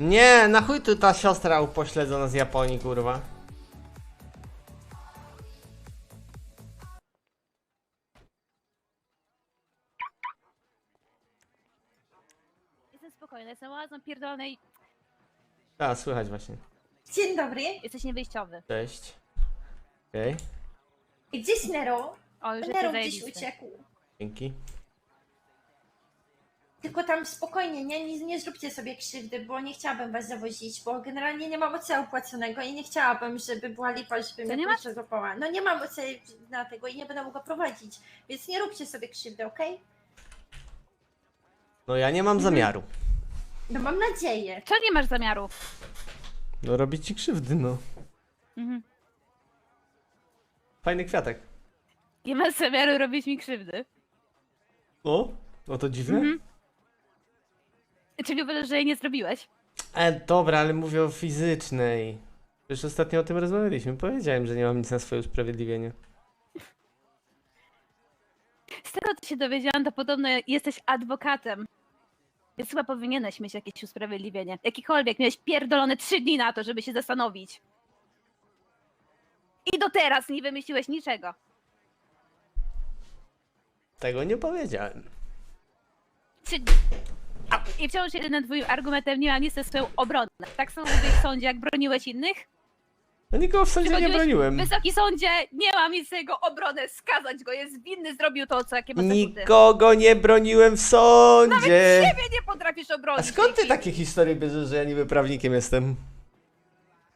Nie, na chuj tu ta siostra upośledzona z Japonii, kurwa. Jestem spokojna, jestem łazą pierdolonej. A, słychać właśnie. Dzień dobry. Jesteś niewyjściowy. Cześć. Okej, Gdzieś Nero? O, już Nero jesteś gdzieś zajebisty. uciekł. dzięki. Tylko tam spokojnie, nie, nie, nie zróbcie sobie krzywdy, bo nie chciałabym was zawozić, bo generalnie nie mam oceanu płaconego i nie chciałabym, żeby była lipa, żeby To mnie nie policja złapała. No nie mam oceanu na tego i nie będę mogła prowadzić, więc nie róbcie sobie krzywdy, okej? No ja nie mam zamiaru. No mam nadzieję. Co nie masz zamiaru? No robić ci krzywdy, no. Mhm. Fajny kwiatek. Nie masz zamiaru robić mi krzywdy. O, no to dziwne. Mhm. Czyli uważasz, że jej nie zrobiłeś? E, dobra, ale mówię o fizycznej. Przecież ostatnio o tym rozmawialiśmy. Powiedziałem, że nie mam nic na swoje usprawiedliwienie. Z tego co się dowiedziałam, to podobno jesteś adwokatem. Więc chyba powinieneś mieć jakieś usprawiedliwienie. Jakiekolwiek. Miałeś pierdolone trzy dni na to, żeby się zastanowić. I do teraz nie wymyśliłeś niczego. Tego nie powiedziałem. Trzy dni. I wciąż jedynym twoim argumentem nie ma swoją obronę. Tak samo mówię w sądzie, jak broniłeś innych. No nikogo w sądzie nie broniłem. Wysoki sądzie, nie mam nic jego obronę, skazać go, jest winny, zrobił to, co jakie ma. Nikogo nie broniłem w sądzie. Ciebie nie potrafisz A obronić. skąd ty takie historie bierzesz, że ja niby prawnikiem jestem?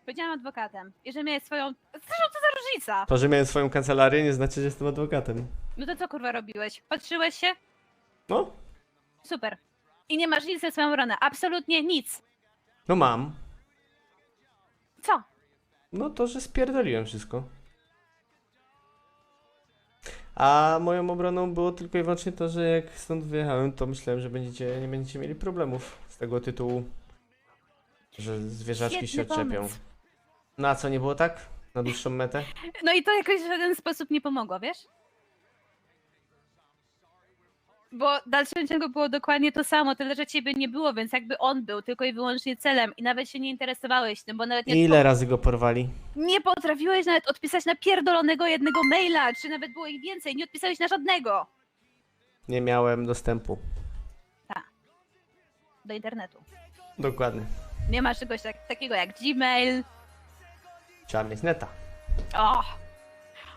Powiedziałam adwokatem. I że miałeś swoją... Zresztą co za różnica? To, że miałem swoją kancelarię nie znaczy, że jestem adwokatem. No to co kurwa robiłeś? Patrzyłeś się? No, Super. I nie masz nic ze swoją obronę. Absolutnie nic. no mam. Co? No to, że spierdoliłem wszystko. A moją obroną było tylko i wyłącznie to, że jak stąd wyjechałem, to myślałem, że będziecie, nie będziecie mieli problemów z tego tytułu, że zwierzaczki się Świetny odczepią. pomysł. No a co, nie było tak? Na dłuższą metę? No i to jakoś w żaden sposób nie pomogło, wiesz? Bo w dalszym ciągu było dokładnie to samo, tyle że ciebie nie było, więc jakby on był tylko i wyłącznie celem i nawet się nie interesowałeś tym, bo nawet nie, Ile razy go porwali? nie potrafiłeś nawet odpisać na pierdolonego jednego maila, czy nawet było ich więcej, nie odpisałeś na żadnego Nie miałem dostępu. do internetu. Dokładnie. Nie masz czegoś tak, takiego jak Gmail. Trzeba mieć neta. O!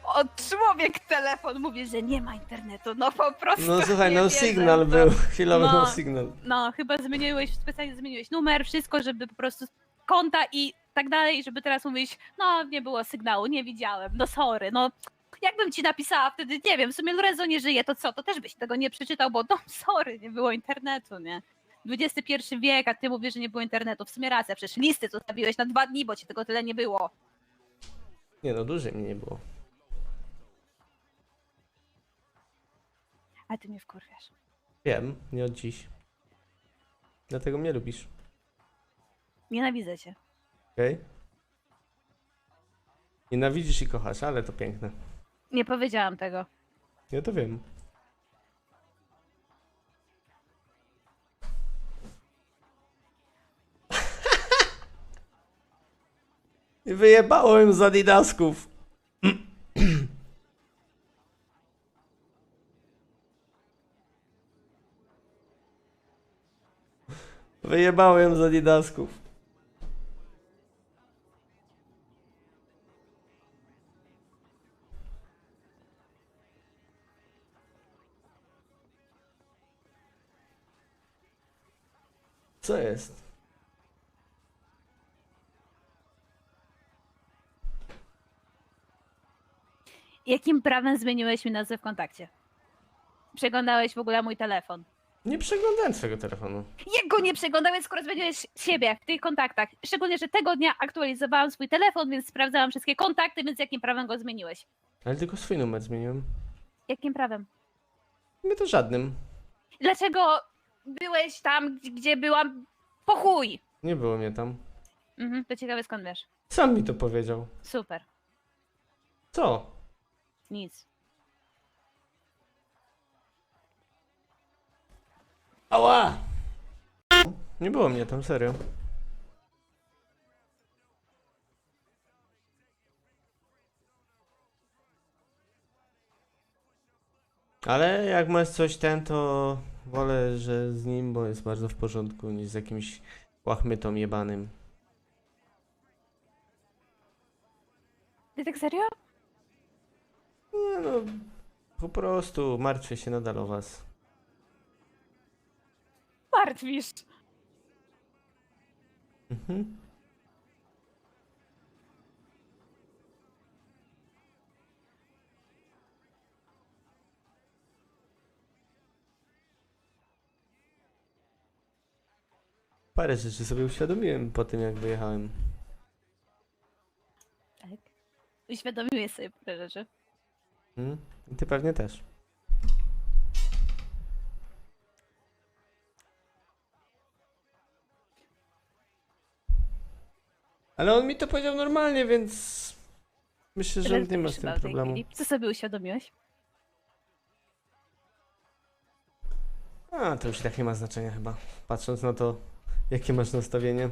O, człowiek telefon mówi, że nie ma internetu. No po prostu. No słuchaj, nie no wierzę signal to. był. Chwilowy No. no signal. No, chyba zmieniłeś, specjalnie zmieniłeś numer, wszystko, żeby po prostu konta i tak dalej, żeby teraz mówić, no nie było sygnału, nie widziałem, no sorry, no jakbym ci napisała wtedy, nie wiem, w sumie Lorenzo nie żyje, to co, to też byś tego nie przeczytał, bo no sorry, nie było internetu, nie? XXI wiek, a ty mówisz, że nie było internetu. W sumie racja, przecież listy zostawiłeś na dwa dni, bo ci tego tyle nie było. Nie no, dłużej mnie nie było. A ty mnie wkurwiasz. Wiem, nie od dziś. Dlatego mnie lubisz, Nienawidzę cię. okej? Nienawidzisz i kochasz, ale to piękne. Nie powiedziałam tego. Ja to wiem. I Wyjebałem z adidasków. Wyjebałem z adidasków. Co jest? Jakim prawem zmieniłeś mi nazwę w kontakcie? Przeglądałeś w ogóle mój telefon. Nie przeglądałem swojego telefonu. Jak go nie przeglądałeś, skoro zmieniłeś siebie w tych kontaktach? Szczególnie, że tego dnia aktualizowałam swój telefon, więc sprawdzałam wszystkie kontakty, więc jakim prawem go zmieniłeś? Ale tylko swój numer zmieniłem. Jakim prawem? My to żadnym. Dlaczego byłeś tam, gdzie- gdzie byłam? Po chuj! Nie było mnie tam. Mhm, to ciekawe skąd wiesz. Sam mi to powiedział. Super. Co? Nic. Ała! Nie było mnie tam, serio. Ale jak masz coś ten, to wolę, że z nim, bo jest bardzo w porządku, niż z jakimś łachmytą jebanym. Ty tak serio? Nie no, po prostu martwię się nadal o was. Martwisz. Mhm. Parę rzeczy sobie uświadomiłem po tym, jak wyjechałem. Tak. Uświadomiłeś sobie parę rzeczy. Mhm. I ty pewnie też. Ale on mi to powiedział normalnie, więc myślę, że on nie ma z tym problemu. Co sobie uświadomiłeś? A, to już i tak nie ma znaczenia chyba, patrząc na to, jakie masz nastawienie.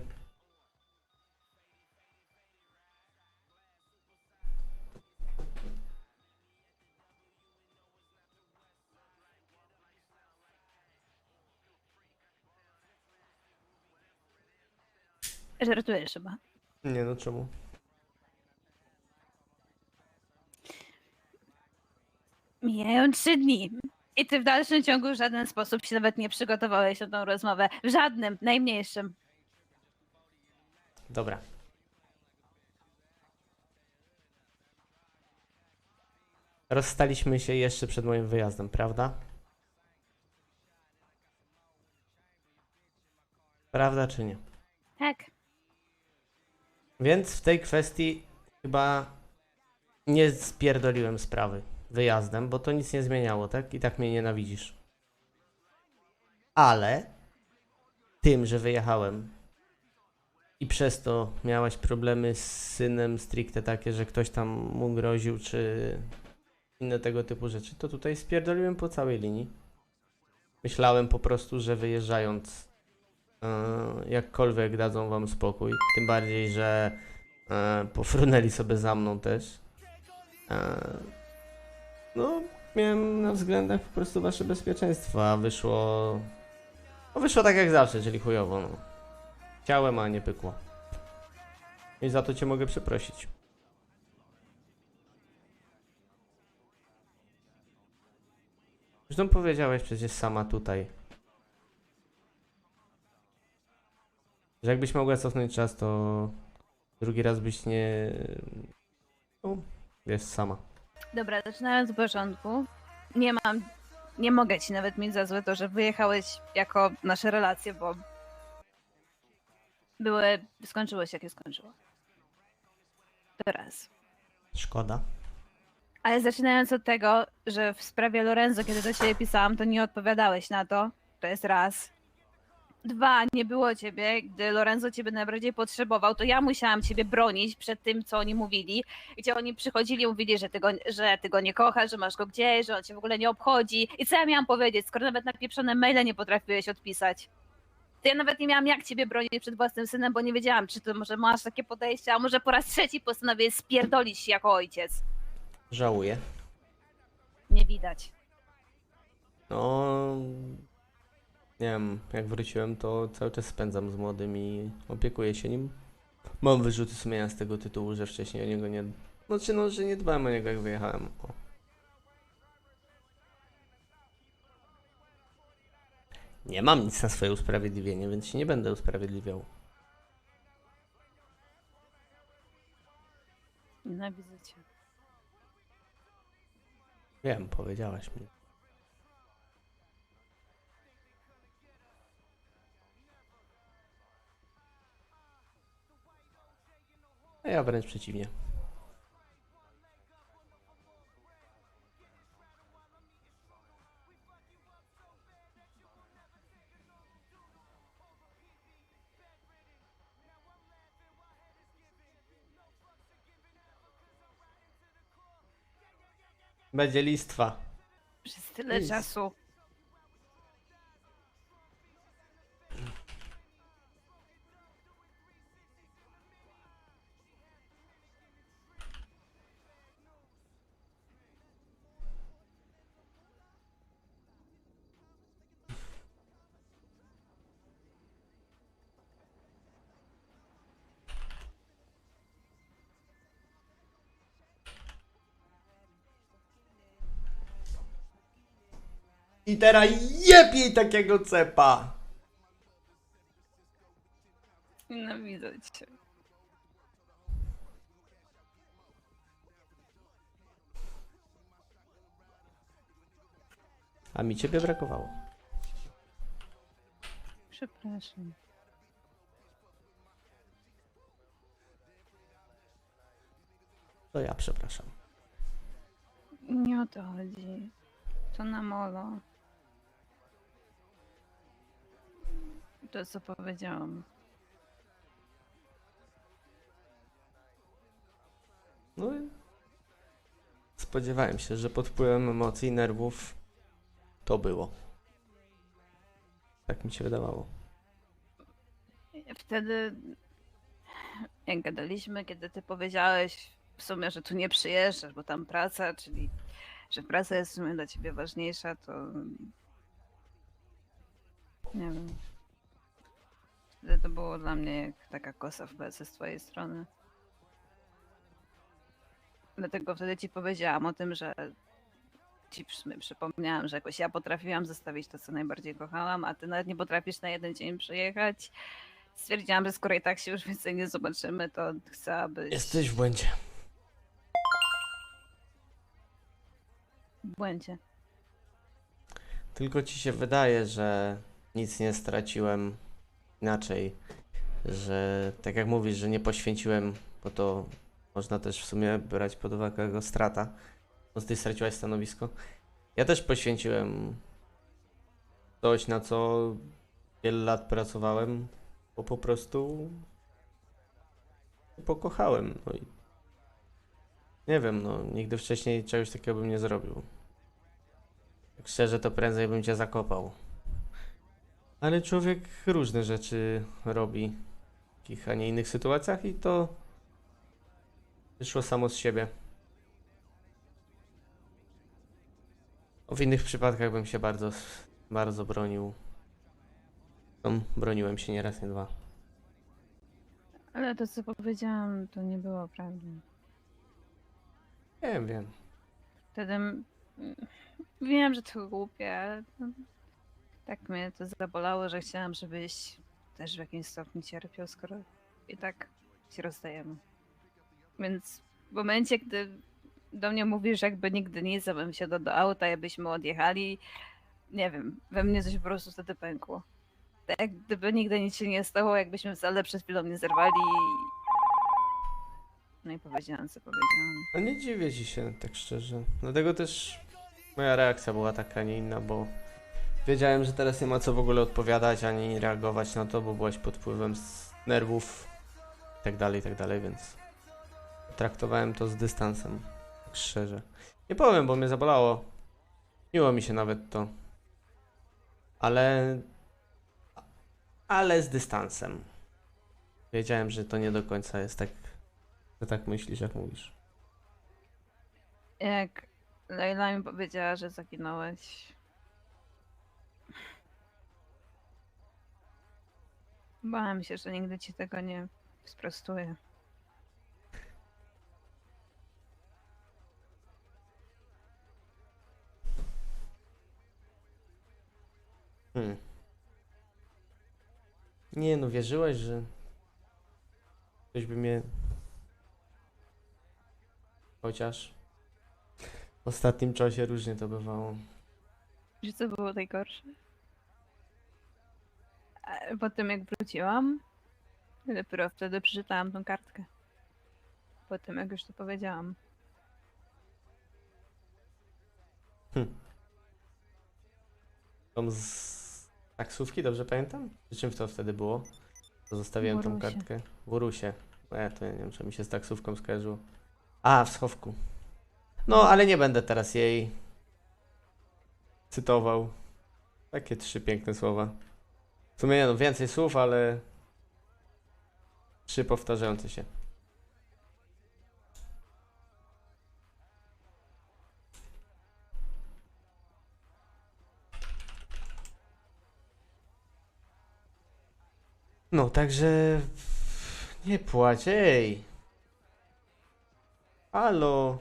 Żartujesz chyba. Nie no, czemu? Mijają trzy dni. I ty w dalszym ciągu w żaden sposób się nawet nie przygotowałeś na tą rozmowę. W żadnym, najmniejszym. Dobra. Rozstaliśmy się jeszcze przed moim wyjazdem, prawda? Prawda czy nie? Tak. Więc w tej kwestii chyba nie spierdoliłem sprawy wyjazdem, bo to nic nie zmieniało, tak? I tak mnie nienawidzisz. Ale tym, że wyjechałem i przez to miałaś problemy z synem stricte takie, że ktoś tam mu groził, czy inne tego typu rzeczy, to tutaj spierdoliłem po całej linii. Myślałem po prostu, że wyjeżdżając jakkolwiek dadzą wam spokój. Tym bardziej, że e, pofrunęli sobie za mną też. E, no, miałem na względach po prostu wasze bezpieczeństwo, a wyszło... No wyszło tak jak zawsze, czyli chujowo, no. Chciałem, a nie pykło. I za to cię mogę przeprosić. Zresztą powiedziałeś przecież sama tutaj, że jakbyś mogła cofnąć czas, to drugi raz byś nie... No, wiesz, sama. Dobra, zaczynając od początku. Nie mam, nie mogę ci nawet mieć za złe to, że wyjechałeś jako nasze relacje, bo były, skończyło się jakie skończyło. To raz. Szkoda. Ale zaczynając od tego, że w sprawie Lorenzo, kiedy do ciebie pisałam, to nie odpowiadałeś na to. To jest raz. Dwa, nie było ciebie. Gdy Lorenzo ciebie najbardziej potrzebował, to ja musiałam ciebie bronić przed tym, co oni mówili. Gdzie oni przychodzili i mówili, że ty, go, że ty go nie kochasz, że masz go gdzieś, że on cię w ogóle nie obchodzi. I co ja miałam powiedzieć, skoro nawet na pieprzone maile nie potrafiłeś odpisać? To ja nawet nie miałam jak ciebie bronić przed własnym synem, bo nie wiedziałam, czy to może masz takie podejście, a może po raz trzeci postanowiłeś spierdolić się jako ojciec. Żałuję. Nie widać. No... Nie wiem, jak wróciłem, to cały czas spędzam z młodym i opiekuję się nim. Mam wyrzuty sumienia z tego tytułu, że wcześniej o niego nie... Znaczy, no, że nie dbałem o niego, jak wyjechałem. O. Nie mam nic na swoje usprawiedliwienie, więc się nie będę usprawiedliwiał. Nienawidzę cię. Wiem, powiedziałaś mi. A ja wręcz przeciwnie. Będzie listwa. Przez tyle Nic. czasu. I teraz jeb jej takiego cepa! Nienawidzę cię. A mi ciebie brakowało. Przepraszam. To ja przepraszam. Nie o to chodzi. To na molo. To co powiedziałam. No i spodziewałem się, że pod wpływem emocji i nerwów to było. Tak mi się wydawało. Wtedy, jak gadaliśmy, kiedy ty powiedziałeś w sumie, że tu nie przyjeżdżasz, bo tam praca, czyli że praca jest w sumie dla ciebie ważniejsza, to nie wiem. Wtedy to było dla mnie jak taka kosa w plecy z twojej strony. Dlatego wtedy ci powiedziałam o tym, że ci przypomniałam, że jakoś ja potrafiłam zostawić to, co najbardziej kochałam, a ty nawet nie potrafisz na jeden dzień przyjechać. Stwierdziłam, że skoro i tak się już więcej nie zobaczymy, to chcę, abyś Jesteś w błędzie. w błędzie. Tylko ci się wydaje, że nic nie straciłem inaczej, że tak jak mówisz, że nie poświęciłem, bo to można też w sumie brać pod uwagę jako strata. No ty straciłaś stanowisko. Ja też poświęciłem coś, na co wiele lat pracowałem, bo po prostu pokochałem. No i nie wiem, no nigdy wcześniej czegoś takiego bym nie zrobił. Tak szczerze, to prędzej bym cię zakopał. Ale człowiek różne rzeczy robi w takich, a nie innych sytuacjach i to wyszło samo z siebie. W innych przypadkach bym się bardzo, bardzo bronił. Tam broniłem się nie raz, nie dwa. Ale to, co powiedziałam, to nie było prawdą. Wiem, wiem. Wtedy wiem, że to głupie. ale Tak mnie to zabolało, że chciałam, żebyś też w jakimś stopniu cierpiał, skoro i tak się rozdajemy. Więc w momencie, gdy do mnie mówisz, jakby nigdy nic, abym się do, do auta, jakbyśmy odjechali, nie wiem, we mnie coś po prostu wtedy pękło. Tak gdyby nigdy nic się nie stało, jakbyśmy wcale przed chwilą nie zerwali. No i powiedziałam, co powiedziałam. A nie dziwię ci się, tak szczerze. Dlatego też moja reakcja była taka, nie inna, bo wiedziałem, że teraz nie ma co w ogóle odpowiadać ani reagować na to, bo byłaś pod wpływem nerwów i tak dalej, i tak więc traktowałem to z dystansem, szczerze. Nie powiem, bo mnie zabolało. Miło mi się nawet to. Ale... Ale z dystansem. Wiedziałem, że to nie do końca jest tak, że tak myślisz, jak mówisz. Jak Leila mi powiedziała, że zaginąłeś. Bałam się, że nigdy ci tego nie sprostuję. Hmm. Nie no, wierzyłaś, że ktoś by mnie... Chociaż w ostatnim czasie różnie to bywało. Że co było najgorsze? A Po tym jak wróciłam, dopiero wtedy przeczytałam tą kartkę. Po tym jak już to powiedziałam. Tą z taksówki, dobrze pamiętam? Czy czym to wtedy było? To zostawiłem tą kartkę. W Urusie. E, to ja nie wiem, czy mi się z taksówką skojarzyło. A, w schowku. No, ale nie będę teraz jej cytował. Takie trzy piękne słowa. W sumie nie no, więcej słów, ale trzy powtarzające się. No, także nie płacz, ej. Halo.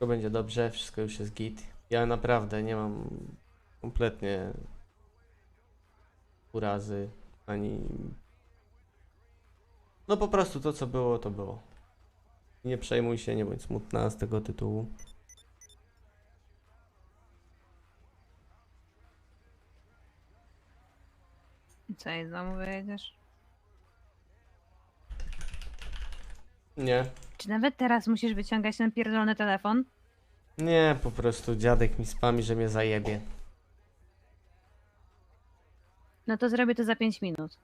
Wszystko będzie dobrze, wszystko już jest git. Ja naprawdę nie mam kompletnie urazy ani. No po prostu to co było, to było. Nie przejmuj się, nie bądź smutna z tego tytułu. Co, i znowu wyjedziesz? Nie. Czy nawet teraz musisz wyciągać ten pierdolony telefon? Nie, po prostu dziadek mi spami, że mnie zajebie. No to zrobię to za 5 minut.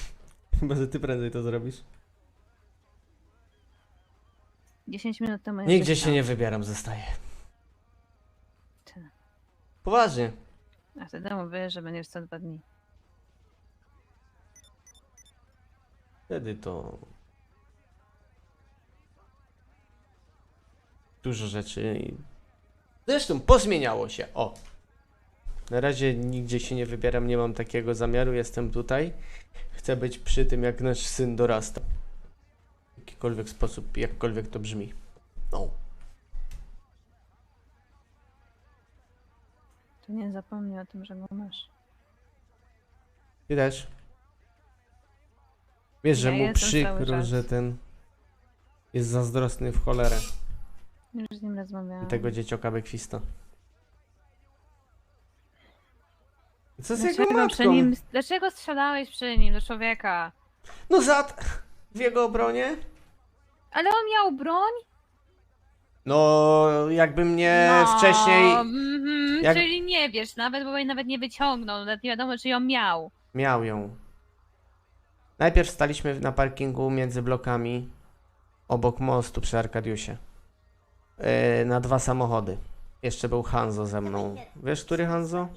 Chyba, że ty prędzej to zrobisz. 10 minut temu Nigdzie jeszcze się nie wybieram, zostaję. Ty. Poważnie. A wtedy mówisz, że będziesz co dwa dni. Wtedy to. Dużo rzeczy. i- Zresztą pozmieniało się. O! Na razie nigdzie się nie wybieram, nie mam takiego zamiaru, jestem tutaj. Chcę być przy tym, jak nasz syn dorasta. W jakikolwiek sposób, jakkolwiek to brzmi. No. To nie zapomnij o tym, że go masz. Ty też. Wiesz, że Ja mu jestem cały przykro, czas. że ten jest zazdrosny w cholerę. Już z nim rozmawiałam. Tego dziecioka bekwista. Co z jego Dlaczego przy matką? nim, dlaczego strzelałeś przy nim do człowieka? No zat w jego obronie? Ale on miał broń? No, jakby mnie no, wcześniej mhm, jak- Czyli nie wiesz, nawet bo jej nawet nie wyciągnął, nawet nie wiadomo czy ją miał. miał ją. Najpierw staliśmy na parkingu między blokami obok mostu przy Arkadiusie. Yy, na dwa samochody. Jeszcze był Hanzo ze mną. Wiesz, który Hanzo?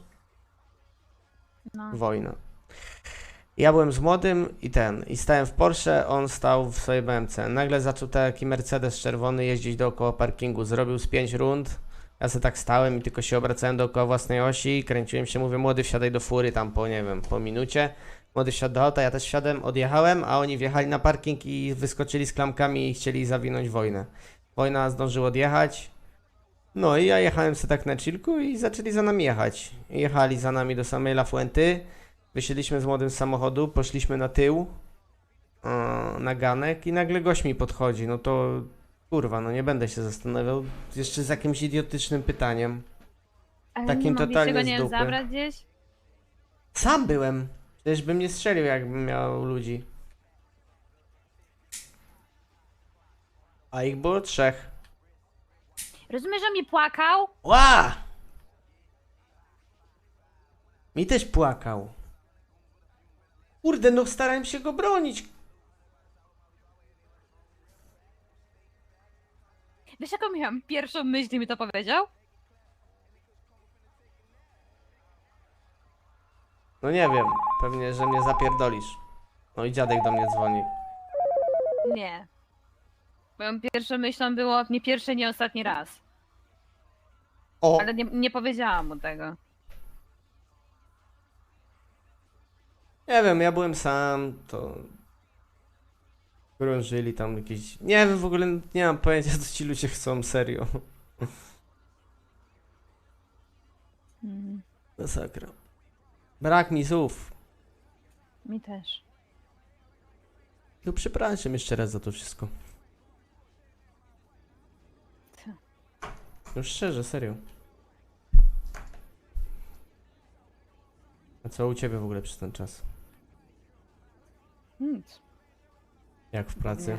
No. Wojna. Ja byłem z młodym i ten, i stałem w Porsche, on stał w swojej BMC. Nagle zaczął taki Mercedes czerwony jeździć dookoła parkingu. Zrobił z pięć rund. Ja sobie tak stałem i tylko się obracałem dookoła własnej osi, kręciłem się, mówię, młody wsiadaj do fury tam po, nie wiem, po minucie. Młody wsiadł do auta, ja też wsiadłem, odjechałem, a oni wjechali na parking i wyskoczyli z klamkami i chcieli zawinąć wojnę. Wojna zdążył odjechać. No i ja jechałem sobie tak na chillku i zaczęli za nami jechać. Jechali za nami do samej La Fuenty. Wysiedliśmy z młodym z samochodu, poszliśmy na tył, na ganek i nagle gość mi podchodzi. No to kurwa, no nie będę się zastanawiał. Jeszcze z jakimś idiotycznym pytaniem. Ale Takim nie totalnie go, z nie wiem, dupy. zabrać gdzieś? Sam byłem. Przecież bym nie strzelił, jakbym miał ludzi. A ich było trzech. Rozumiesz, że mi płakał? Ła! Mi też płakał. Kurde, no starałem się go bronić. Wiesz jaką miałam pierwszą myśl, gdy mi to powiedział? No nie wiem, pewnie, że mnie zapierdolisz. No i dziadek do mnie dzwoni. Nie. Moją pierwszą myślą było nie pierwszy, nie ostatni raz. O! Ale nie, nie powiedziałam mu tego. Nie wiem, ja byłem sam, to... Krążyli tam jakieś... Nie wiem, w ogóle nie mam pojęcia, co ci ludzie chcą, serio. Mhm. Masakra. Brak mi słów. Mi też. No przepraszam jeszcze raz za to wszystko. No szczerze, serio. A co u ciebie w ogóle przez ten czas? Nic. Jak w pracy?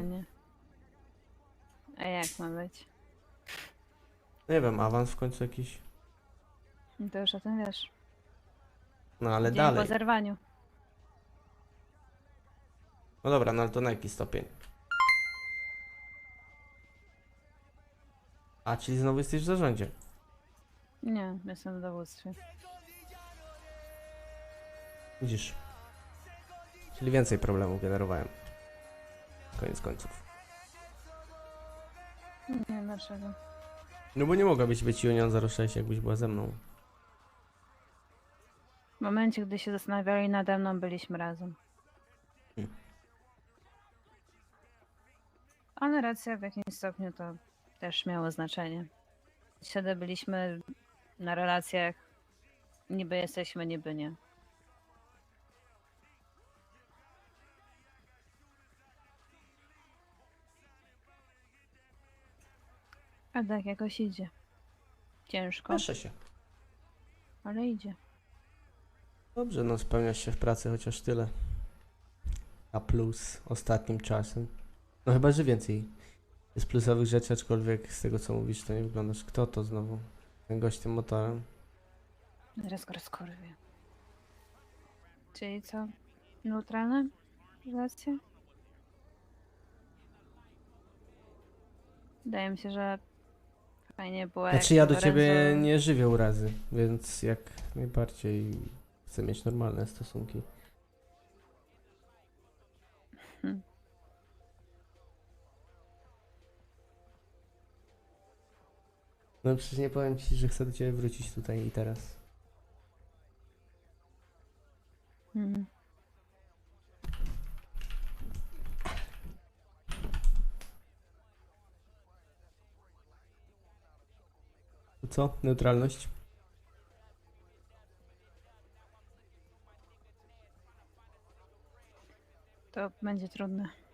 A jak ma być? Nie wiem, awans w końcu jakiś? No To już o tym wiesz. No ale Dzień dalej. po zerwaniu. No dobra, no ale to na jaki stopień? A, czyli znowu jesteś w zarządzie. Nie, jestem w dowództwie. Widzisz. Czyli więcej problemów generowałem. Koniec końców. Nie wiem dlaczego. No bo nie mogłabyś być Union 06, jakbyś była ze mną. W momencie, gdy się zastanawiali nade mną, byliśmy razem. Hmm. Ale racja w jakimś stopniu to też miało znaczenie. wtedy byliśmy na relacjach. Niby jesteśmy, niby nie. A tak jakoś idzie. Ciężko, Proszę się. ale idzie. Dobrze, no spełniasz się w pracy chociaż tyle. A plus ostatnim czasem. No chyba, że więcej jest plusowych rzeczy, aczkolwiek z tego co mówisz, to nie wyglądasz. Kto to znowu? Ten gość tym motorem? Zaraz go rozkorwię. Czyli co? Neutralne relacje? Wydaje mi się, że fajnie było. Znaczy ja do Lorenzo- ciebie nie żywię urazy, więc jak najbardziej chcę mieć normalne stosunki. Hmm. No przecież nie powiem ci, że chcę do ciebie wrócić tutaj i teraz. Mhm. To co? Neutralność? To będzie trudne.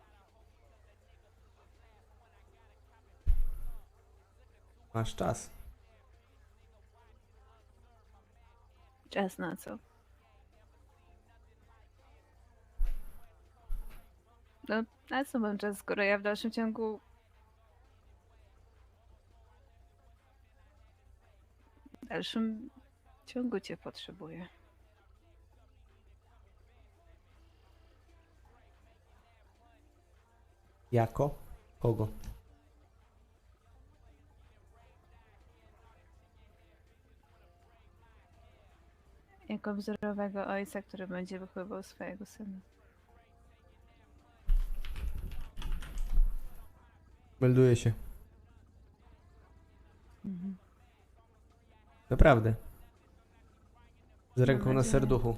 Masz czas. Czas na co? No, na co mam czas, skoro ja w dalszym ciągu. W dalszym ciągu cię potrzebuję. Jako? Kogo? Jako wzorowego ojca, który będzie wychowywał swojego syna. Melduję się. Mhm. Naprawdę. Z ręką na serduchu.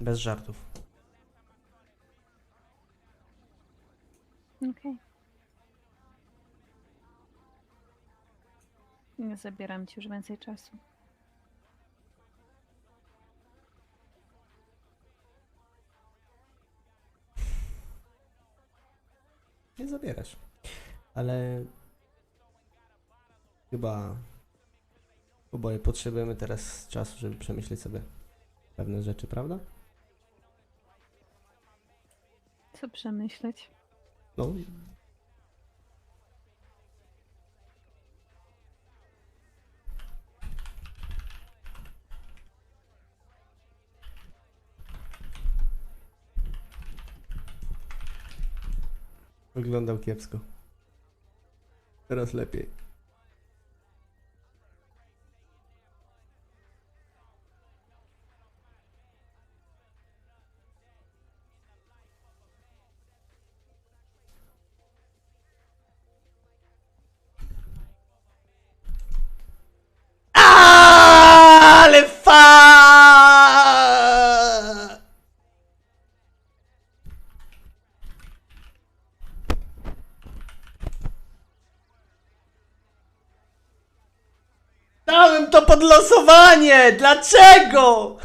Bez żartów. Okej. Nie zabieram ci już więcej czasu. Nie zabierasz. Ale chyba oboje potrzebujemy teraz czasu, żeby przemyśleć sobie pewne rzeczy, prawda? Co przemyśleć? No. Wyglądał kiepsko. Teraz lepiej. To pod losowanie! Dlaczego?